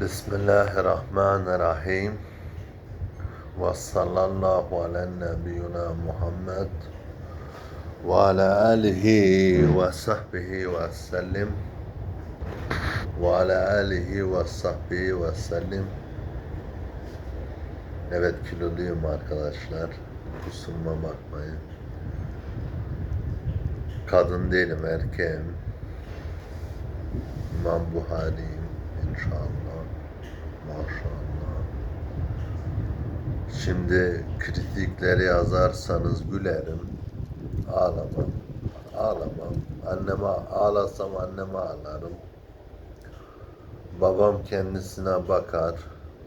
Bismillahirrahmanirrahim. Ve sallallahu ala nebiyyina Muhammed ve ala alihi ve sahbihi ve sellim ve ala alihi ve sahbihi ve sellim Evet kiloluyum arkadaşlar. Kusuruma bakmayın. Kadın değilim erkeğim. İmam Buhari'yim inşallah. Maşallah. Şimdi kritikleri yazarsanız gülerim. Ağlamam. Ağlamam. Anneme ağlasam anneme ağlarım. Babam kendisine bakar.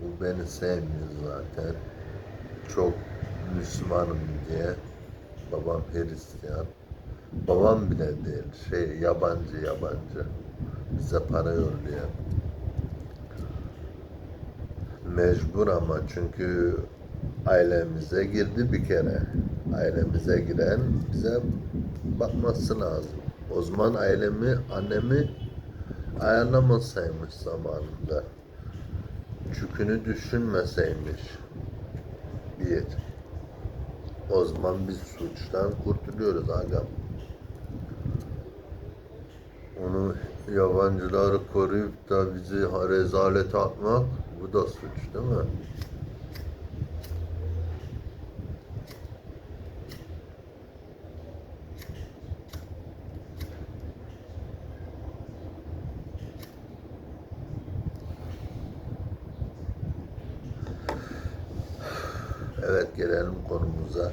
Bu beni sevmiyor zaten. Çok Müslümanım diye. Babam Hristiyan. Babam bile değil. Şey yabancı yabancı. Bize para yolluyor. Mecbur ama çünkü ailemize girdi bir kere. Ailemize giren bize bakması lazım. O zaman ailemi, annemi ayarlamasaymış zamanında. Çükünü düşünmeseymiş. Bir. O zaman biz suçtan kurtuluyoruz agam. Onu yabancıları koruyup da bizi rezalete atmak bu da suç değil mi? Evet gelelim konumuza.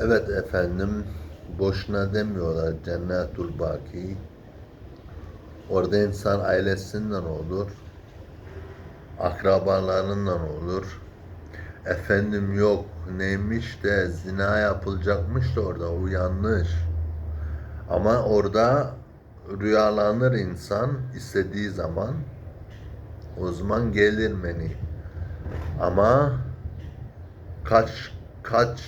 Evet efendim boşuna demiyorlar cennetul baki. Orada insan ailesinden olur. Akrabalarından olur. Efendim yok neymiş de zina yapılacakmış da orada o yanlış. Ama orada rüyalanır insan istediği zaman. O zaman gelir meni. Ama kaç kaç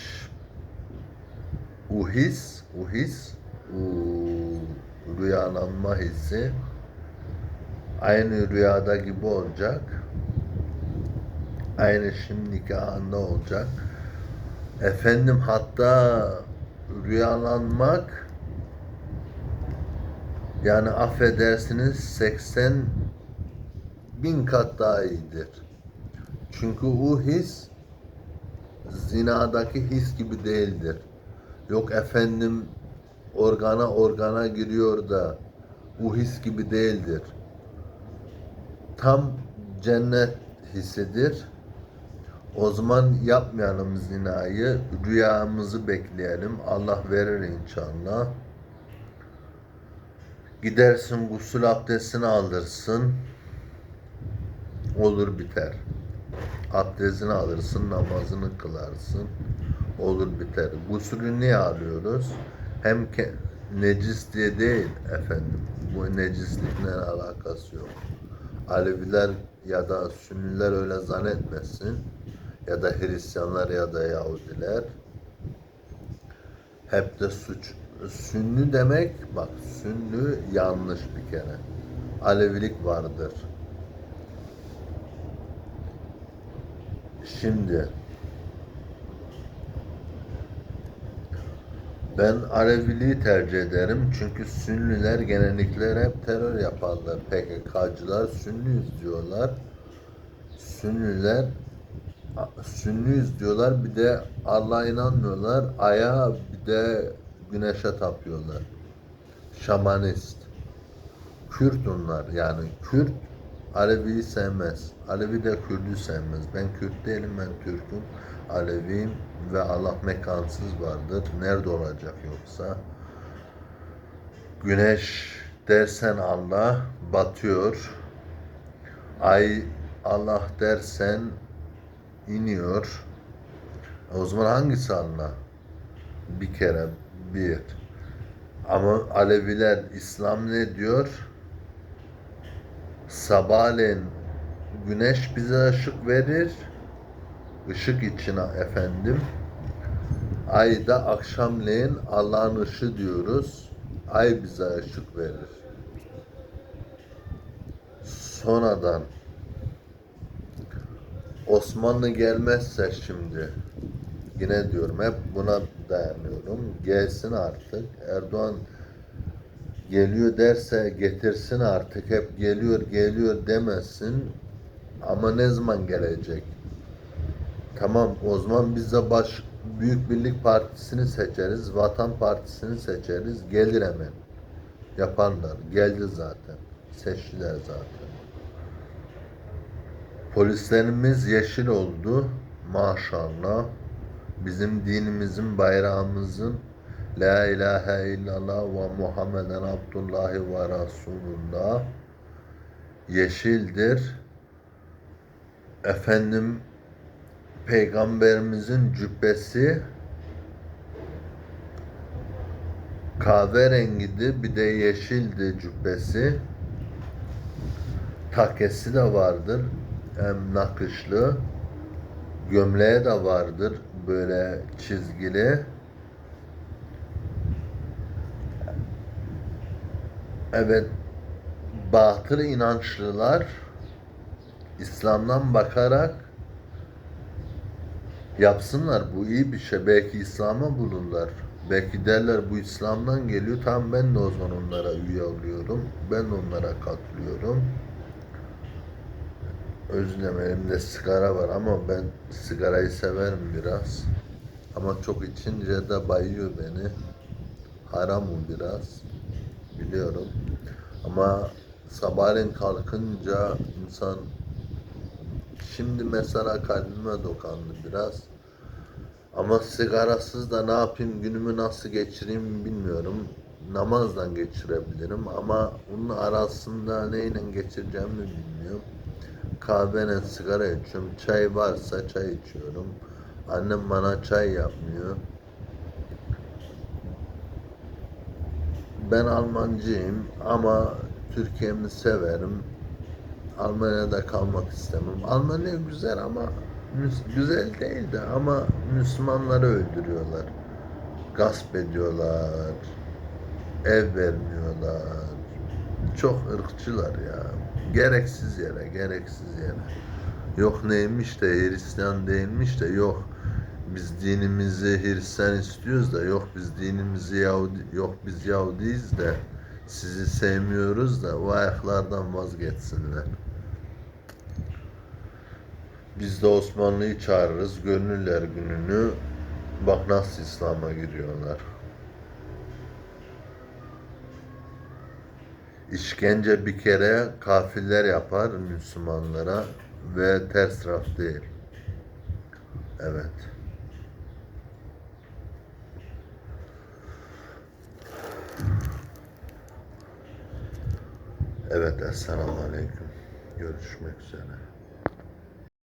uhis uhis u- rüyalanma hissi aynı rüyada gibi olacak. Aynı şimdiki anda olacak. Efendim hatta rüyalanmak yani affedersiniz 80 bin kat daha iyidir. Çünkü o his zinadaki his gibi değildir. Yok efendim organa organa giriyor da bu his gibi değildir. Tam cennet hisidir. O zaman yapmayalım zinayı, rüyamızı bekleyelim. Allah verir inşallah. Gidersin gusül abdestini alırsın. Olur biter. Abdestini alırsın, namazını kılarsın. Olur biter. Gusülü niye alıyoruz? Hem ke- necis diye değil efendim. Bu necislikle alakası yok. Aleviler ya da Sünniler öyle zannetmesin. Ya da Hristiyanlar ya da Yahudiler. Hep de suç. Sünni demek, bak Sünni yanlış bir kere. Alevilik vardır. Şimdi ben Aleviliği tercih ederim çünkü Sünniler genellikle hep terör yaparlar. PKK'cılar Sünniyiz diyorlar. Sünniler Sünniyiz diyorlar bir de Allah'a inanmıyorlar. Aya bir de güneşe tapıyorlar. Şamanist. Kürt onlar yani Kürt Alevi'yi sevmez. Alevi de Kürt'ü sevmez. Ben Kürt değilim ben Türk'üm. Aleviyim ve Allah mekansız vardır. Nerede olacak yoksa? Güneş dersen Allah batıyor. Ay Allah dersen iniyor. O zaman hangisi Allah? Bir kere bir. Ama Aleviler İslam ne diyor? Sabahleyin güneş bize ışık verir. Işık için efendim. Ayda akşamleyin Allah'ın ışığı diyoruz. Ay bize ışık verir. Sonradan Osmanlı gelmezse şimdi yine diyorum hep buna dayanıyorum. Gelsin artık. Erdoğan geliyor derse getirsin artık. Hep geliyor geliyor demesin. Ama ne zaman gelecek? Tamam o zaman biz de baş Büyük Birlik Partisi'ni seçeriz. Vatan Partisi'ni seçeriz. Gelir hemen. Yaparlar. Geldi zaten. Seçtiler zaten. Polislerimiz yeşil oldu. Maşallah. Bizim dinimizin, bayrağımızın La ilahe illallah ve Muhammeden Abdullahi ve Resulullah yeşildir. Efendim Peygamberimizin cübbesi kahverengiydi bir de yeşildi cübbesi. Takesi de vardır hem nakışlı. Gömleği de vardır böyle çizgili. Evet batıl inançlılar İslam'dan bakarak yapsınlar. Bu iyi bir şey. Belki İslam'a bulurlar. Belki derler bu İslam'dan geliyor. Tamam ben de o zaman onlara üye oluyorum. Ben de onlara katılıyorum. Dilerim elimde sigara var ama ben sigarayı severim biraz. Ama çok içince de bayıyor beni. Haramım biraz. Biliyorum. Ama sabahleyin kalkınca insan Şimdi mesela kalbime dokandı biraz. Ama sigarasız da ne yapayım, günümü nasıl geçireyim bilmiyorum. Namazdan geçirebilirim ama bunun arasında neyle geçireceğimi bilmiyorum. Kahveyle sigara içiyorum. Çay varsa çay içiyorum. Annem bana çay yapmıyor. Ben Almancıyım ama Türkiye'mi severim. Almanya'da kalmak istemem. Almanya güzel ama güzel değil de ama Müslümanları öldürüyorlar. Gasp ediyorlar. Ev vermiyorlar. Çok ırkçılar ya. Gereksiz yere, gereksiz yere. Yok neymiş de Hristiyan değilmiş de yok biz dinimizi Hristiyan istiyoruz da yok biz dinimizi Yahudi yok biz Yahudiyiz de sizi sevmiyoruz da o ayaklardan vazgeçsinler. Biz de Osmanlı'yı çağırırız gönüller gününü bak nasıl İslam'a giriyorlar. İşkence bir kere kafirler yapar Müslümanlara ve ters taraf değil. Evet. Evet, Esselamu Aleyküm. Görüşmek üzere.